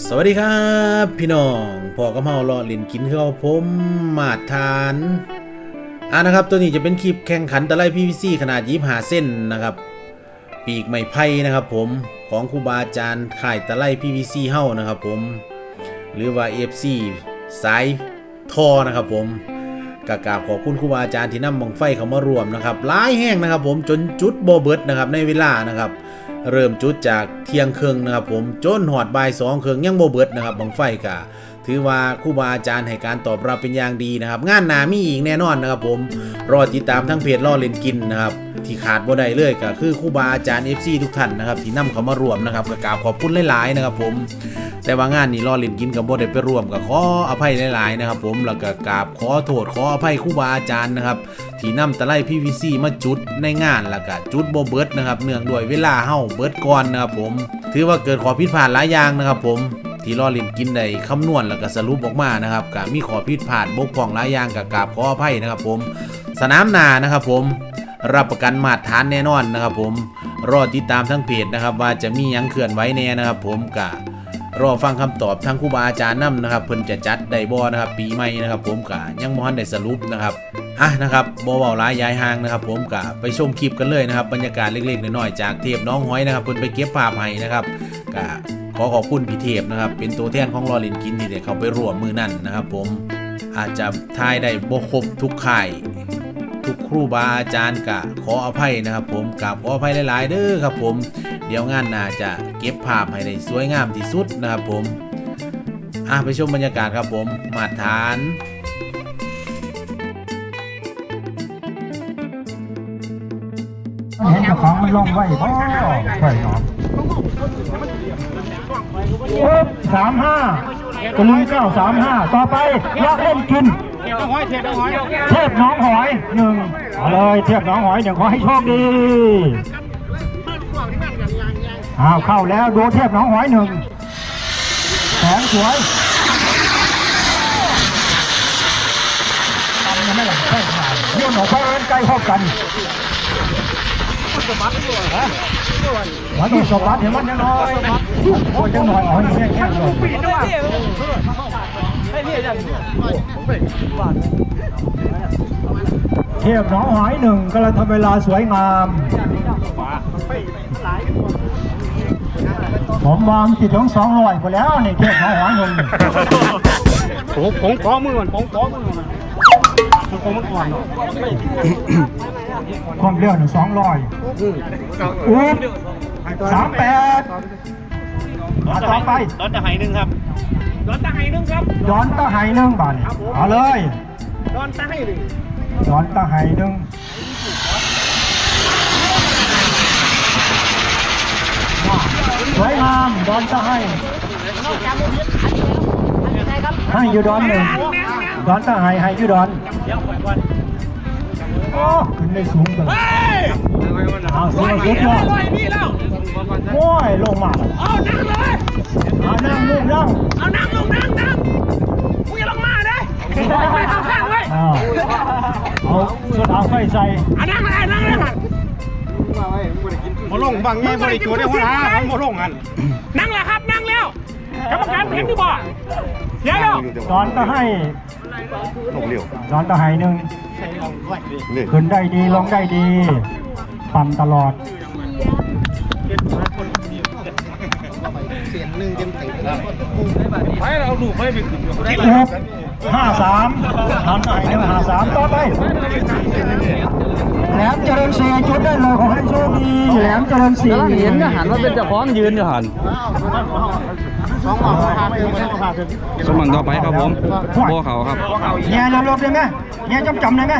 สวัสดีครับ พี่น้องพอกระเมารอเล่นกินคือเอาผมมาดทานอ่านะครับ ตัวนี้จะเป็นคลิปแข่งขันตะไล PVC ขนาดยี่หาเส้นนะครับ ปีกไม้ไผ่นะครับ ผมของครูบาอาจารย์ข่ายตะไล PVC เฮ้านะครับ ผม หรือว่า FC สายทอนะครับ ผมกากาบขอบคุณครูบาอาจารย์ที่นำบังไฟเข้ามารวมนะครับหลายแห้งนะครับ ผมจนจุดโบเบิร์ดนะครับในเวลานะครับ เริ่มจุดจากเที่ยงครึ่งนะครับผมจนหอดบ่ายสองครึ่งยังโบเบิดนะครับบังไฟกะถือว่าครูบาอาจารย์ให้การตอบรับเป็นอย่างดีนะครับ งานหนามีอีกแน่นอนนะครับผมรอติดตามทั้งเพจล่อเล่นกินนะครับที่ขาดบ่ได้เลยก็คือครูบาอาจารย์ FC ทุกท่านนะครับที่นำเขามารวมนะครับก็กราบขอบคุณหลายๆนะครับผม แต่ว่างานนี้รอเล่นกินกับบ่ได้ไปร่วมก็ขออภัยหลายๆนะครับ ผมแล้วก็กราบขอโทษขออภัยครูบาอาจารย์นะครับที่นำตะไล PVC มาจุดในงานแล้วก็จุดบ่เบิดนะครับเนื่องด้วยเวลาเฮาเบิดก่อนนะครับผมถือว่าเกิดขอผิดพลาดหลายอย่างนะครับ ผมที่รอเล่นกินได้คำนวณแล้วก็สรุปออกมานะครับก็มีขอผิดพลาดบกพร่องหลายอย่างกับกราบขออภัยนะครับ ผมสนามนานะครับผมรับประกันมาตรฐานแน่นอนนะครับ ผมรอติดตามทั้งเพจนะครับ ว่าจะมียังเคลื่อนไหวแน่นะครับ ผมกะ รอฟังคำตอบทางครูบาอาจารย์นํนะครับเพิ่นจะจัดได้บ่นะครับ ปีใหม่นะครับ ผมกะยังบ่ทันได้สรุปนะครับอะนะครับบ่เว้าหลายย้ายห่างนะครับ ผมกะไปชมคลิปกันเลยนะครับบรรยากาศเล็กๆน้อยๆจากเทพน้องห้อยนะครับเพิ่นไปเก็บภาพให้นะครับกะขอขอบคุณพี่เทพนะครับ เป็นตัวแทนของรอลินกินที่ได้เข้าไปร่วมมือนั่นนะครับ ผมอาจจะทายได้บ่ครบทุกค่าย ทุกครูบาอาจารย์กะขออภัยนะครับ ผมกราบขออภัยหลายๆเด้อครับ ผม เดี๋ยวงานน้าจะเก็บภาพให้ได้สวยงามที่สุดนะครับผมอะไปชมบรรยากาศครับผมมาตรฐานเห็นเจ้าของมันลงไว้พ่อไว้หนอสามห้ากระลุงเก้าสามห้าต่อไปลอกเล่นกิน เทพน้องหอยหนึ่งเอาเลยเทพน้องหอยหนึ่งขอให้โชคดีอ้าวเข้าแล้วดูเทพน้องหอยหนึ่งแสงสวยทำยังไม่หลังใช่ขนาดยื่นออกไปใกล้พบกันมันต้สวัดเห็นมันยังน้อยโอ้ยยังน้อยอ๋อนี่แค่แค่เลย เทียบหน้องหอยหนึ่งกำลังทำเวลาสวยงามผมวางจิตของสองร้อยไปแล้วนี่เทียบหน้องหอยหนึ่งผมผมขอมือก่อนผมขอมือก่อนมันคงมันก่อนความเร็วหนึ่งสองร้อยอุ๊บสามแปดมาต่อไปรถจะหายหนึ่งครับ รถจะหายหนึ่งครับย้อนตะไห้หนึ่งบาทนี่เอาเลยรถจะหายหนึ่งย้อนตะไห้หนึ่งสวยงามดอนตะไห้ให้อยู่ดอนหนึ่งดอนตะไห้ให้อยู่ดอนโอ้ขึ้นได้สูงจังเอาเสียสุดยอดนี่แล้วโอ้ยลงมาเอานั่งเลยเอานั่งลูกนั่งเอานั่งลงนั่งนั่ง โซดาไฟใส่เอานั่งเลยนั่งเลยมาลงบางแง่บริจวดได้หัวหน้าผมมาลงกันนั่งแล้วครับนั่งแล้วกรรมการเห็นดีบ่เดี๋ยวเดี๋ยวดอนตะไห้ลงเร็วดอนตะไห้หนึ่งนี่ขึ้นได้ดีลงได้ดี ปั่นตลอด หนึ่งเต็มไปเราดูกไปไปขึ้นหกห้าสามทำได้หนึ่งห้าสามต่อไปแหลมเจริญศรีจุดได้เลยขอให้โชคดีแหลมเจริญศรีกำลังเห็นอยู่หันว่าเป็นเจ้าของยืนอยู่หันสมันต่อไปครับผมบัวเขาครับเฮียเรือรถได้ไหมเฮียจำจำได้ไหม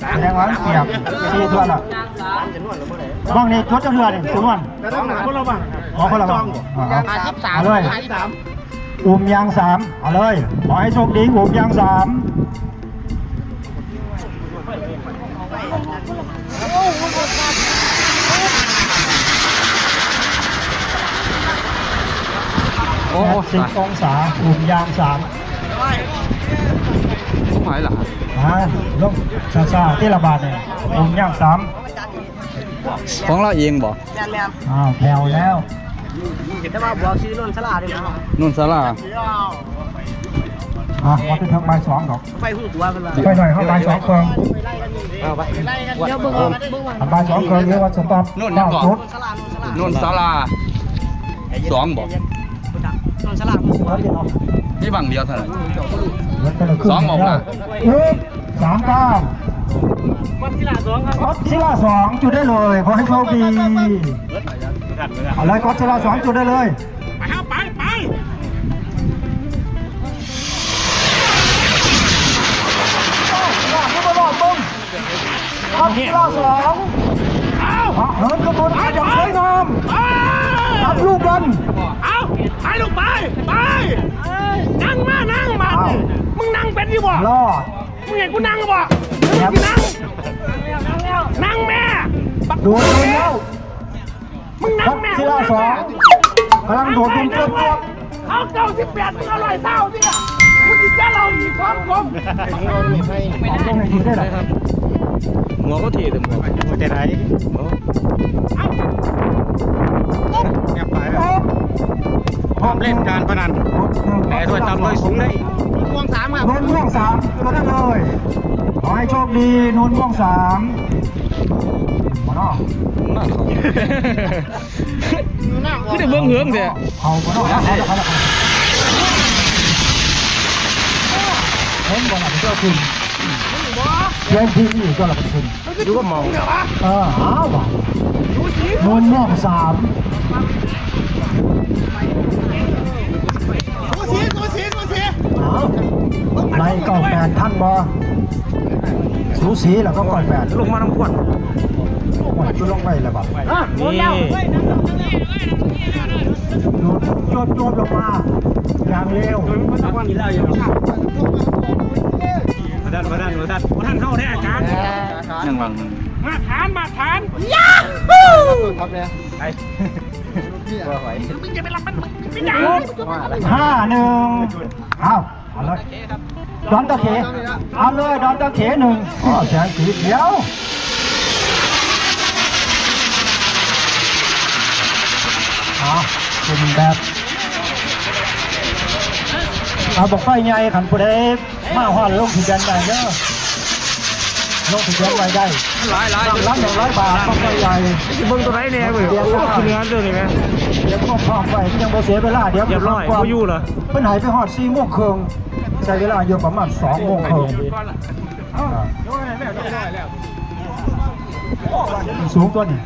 แสดงว่าเปียกสี่ตัวละบ้างนี่จุดจะเรือนี่สุวรรณคนละบ้าง ขอคนละบ้างเอาเลยอุ่มยางสามเอาเลยขอให้โชคดีอุ่มยางสามโอ้แปโหดสิบองศาอุ่มยางสามทุกหายหล่ะอ่าลงซาซาที่ระบาดเนี่ยอุ่มยางสาม ของเราเองบ่อ้าวแผ่วแล้ว แต่ว่าบอกชื่อนนทลาด้วยนะนุ่นสาราอะมาเป็นทางใบายสองดอกไปหูตัวมันว่าไปหน่อยเข้าใบายสองเครื่องเอาไปเดี๋ยวเบิ่งเอาเบิ่งว่าอันใบายสองเครื่องเรียกว่าสต็อปเก้าจุดนทลานนทลานุ่นสาราสองบอกนนทลาหูตัวที่บังเดียวเท่าไหร่เหมือนกันเลยครึ่สองออกละเอ๊ะสามเก้า วัดศิลาสองครับกดศิลาสองจุดได้เลยขอให้โชคดีเอาเลยกดศิลาสองจุดได้เลยไปครับไปไปไม่ต้องรอปุ้มกดศิลาสองเอาเหินกระบวนการอย่างสวยงามรับลูกบอลเอาไปลูกไปไปนั่งมานั่งมามึงนั่งเป็นยู่บ่รอด มึงเห็นกูนั่งบ่ครับ กูนั่ง นั่งแม่บักโดดลงแล้วมึงกนั่งดแม่ศิลาสองกำลังโดดลงเกือบเกือบเอาเก้าสิบแปดมึงอร่อยเศร้าสิอะมึงจะเจ้าเราอีกสองคนเอาลงในทีได้เหรอหัวก็ถีบถึงหัวเอาเนี่ยไปพร้อมเล่นการพนันแต่ด้วยตำด้วยสูงได้ ม่วงสามครับนนท์ม่วงสามก็ได้เลย ขอให้โชคดีนนท์ม่วงสามมาเนาะน่าเขาคือได้เบิ่งเหืองเสียเอามาเนาะเอาเอาเอาเอาเห็นบ่ล่ะเป็นเจ้าคุณเย็นที่นี่ก็ล่ะเป็นคุณดูว่าเมาเหรอวะเออหาว่ะดูสินนท์ม่วงสาม สูสีแล้วก็ก่อนแปดลงมาน้ำขวดโอ้ยจุลงไปแล้วบ่โอ้ยแล้วโดดโยบโยบลงมาอย่างเร็วมาดันมาดันมาดันมาดันเข้าได้อาจารย์ยังบังมาฐานมาฐานยาไอ้มึงจะไปรับมันมึงไม่ได้ห้าหนึ่งเอาเอาเลย ดอนตะเขเอาเลยดอนตะเขหนึ่งอ๋อแสงสีเขียวเอาเป็นแบบเอาบอกไฟใหญ่ขันผู้ใดมาหอดลงที่เดือนใดเด้อลงที่เดือนใดได้หลายหลายรับหนึ่งร้อยบาทบอกไฟใหญ่เบิ่งตัวไหนเนี่ยเว้ยเดี๋ยวขึ้นงานเรื่องนี้ไหม เดี๋ยวพร้อมๆไปยังบ่เสียเวลาเดี๋ยวเรียบร้อยกว่าบ่อยู่เหรอเพิ่นหายไปฮอด4โมงครึ่งใช้เวลาอยู่ประมาณ2โมงครึ่งสูงตัวนี้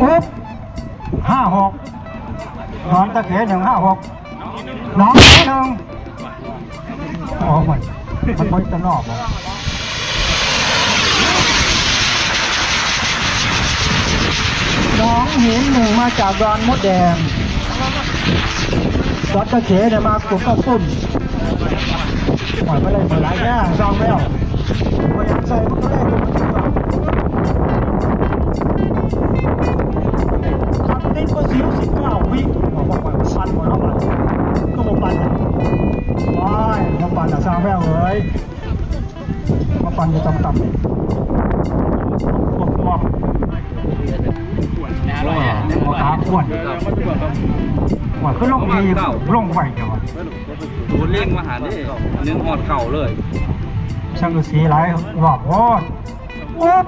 ปุ๊บห้าหกนอนตะเขหนึ่งห้าหกน้องหนึ่งโอ้มันมันไม่ตะนอกบ่น้องเห็นหนึ่งมาจากดอนมดแดง ดอนตะเขเนี่ยมากลุ่มก็ปุ่มปล่อยไปเลยเมื่อไรแย่ซองแล้วพยายามใส่มันก็ได้ทำติดก็สิวสิบเก้าวิบอกว่าปล่อยมันปันหมดแล้วมันก็บอกปันอะว้ายมาปันอะซางแววเลยมาปันจะจำต่ำเลยควบควบ หัวขาขวดขวดก็ลงดีลงไหวเดียวอะดูเล่งมาหาดิเนื้อหอดเข่าเลยช่างดูสีหลายรอบโอ้ยปุ๊บ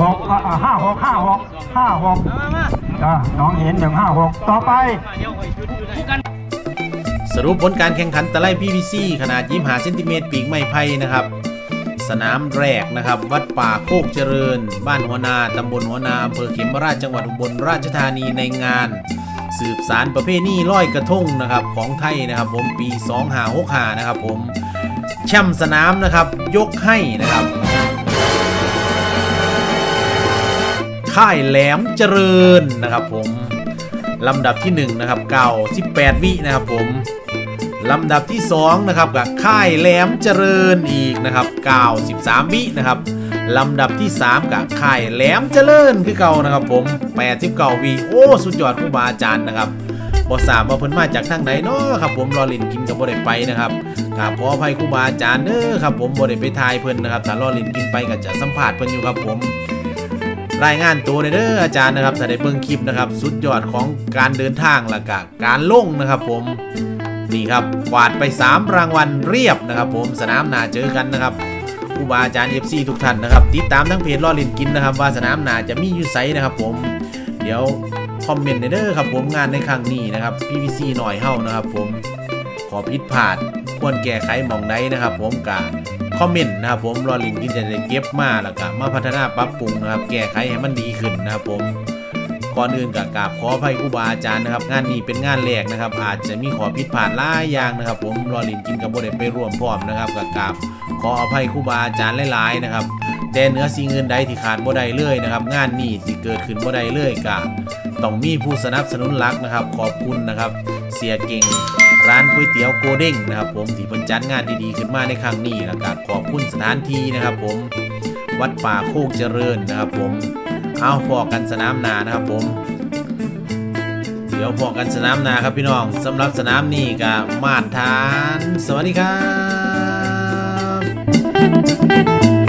หกอะอะห้าหกห้าหกห้าหกอะน้องเห็นหนึ่งห้าหกต่อไปสรุปผลการแข่งขันตะไล PVC ขนาด 25เซนติเมตรปีกไม้ไผ่นะครับ สนามแรกนะครับ วัดป่าโคกเจริญ บ้านหัวนาตำบลหัวนาอำเภอเขมราชจังหวัดอุบลราชธานีในงาน สืบสารประเพณีลอยกระทงนะครับของไทยนะครับ ผมปี2565นะครับ ผมแชมป์สนามนะครับ ยกให้นะครับค่ายแหลมเจริญนะครับ ผมลำดับที่1นะครับเก่า18 วินะครับผม ลำดับที่2นะครับกับค่ายแหลมเจริญอีกนะครับ93 วินะครับลำดับที่ 3กับค่ายแหลมเจริญคือเก่านะครับผม89วิโอ้สุดยอดครูบาอาจารย์นะครับบอสามว่าเพิ่นมาจากทางไหนเนาะครับผมรอเลินกินกับบ่ได้ไปนะครับกราบขออภัยครูบาอาจารย์เด้อครับผมบ่ได้ไปทายเพิ่นนะครับถ้ารอเลินกินไปก็จะสัมภาษณ์เพิ่นอยู่ครับผม รายงานตัวเด้ออาจารย์นะครับถ้าได้เบิ่งคลิปนะครับ สุดยอดของการเดินทางและก็การลงนะครับผม นี่ครับกวาดไป 3 รางวัลเรียบนะครับ ผมสนามนาเจอกันนะครับครูบาอาจารย์ FC ทุกท่านนะครับ ติดตามทั้งเพจล่อเลินกินนะครับว่าสนามนาจะมีอยู่ไซนะครับผมเดี๋ยวคอมเมนต์ในเด้อครับผมงานในครั้งนี้นะครับ PVC หน่อยเฮ้านะครับผมขอผิดพลาดควรแก้ไขมองใดนะครับ ผมกะคอมเมนต์นะครับผมรอลินกินจะได้เก็บมาแล้วก็มาพัฒนาปรับปรุงนะครับแก้ไขให้มันดีขึ้นนะครับผม ก่อนอื่นกับกราบขออภัยครูบาอาจารย์นะครับ งานนี้เป็นงานแรกนะครับ อาจจะมีขอผิดพลาดหลายอย่างนะครับ ผมรอลินกินกับโบได้ไปร่วมพร้อมนะครับกับกราบขออภัยครูบาอาจารย์หลายๆนะครับแต่เหนือสิ่งอื่นใดที่ขาดบ่ได้เลยนะครับ งานนี้ที่เกิดขึ้นบ่ได้เลยกะต้องมีผู้สนับสนุนหลักนะครับ ขอบคุณนะครับ เสียเก่งร้านก๋วยเตี๋ยวโกเด้งนะครับ ผมที่เพิ่นจัดงานดีๆขึ้นมาในครั้งนี้แล้วก็ขอบคุณสถานที่นะครับ ผมวัดป่าโคกเจริญนะครับ ผม เอาพอกันสนามนานะครับผม เดี๋ยวพอกันสนามนาครับพี่น้องสำหรับสนามนี้กับมาตรฐาน สวัสดีครับ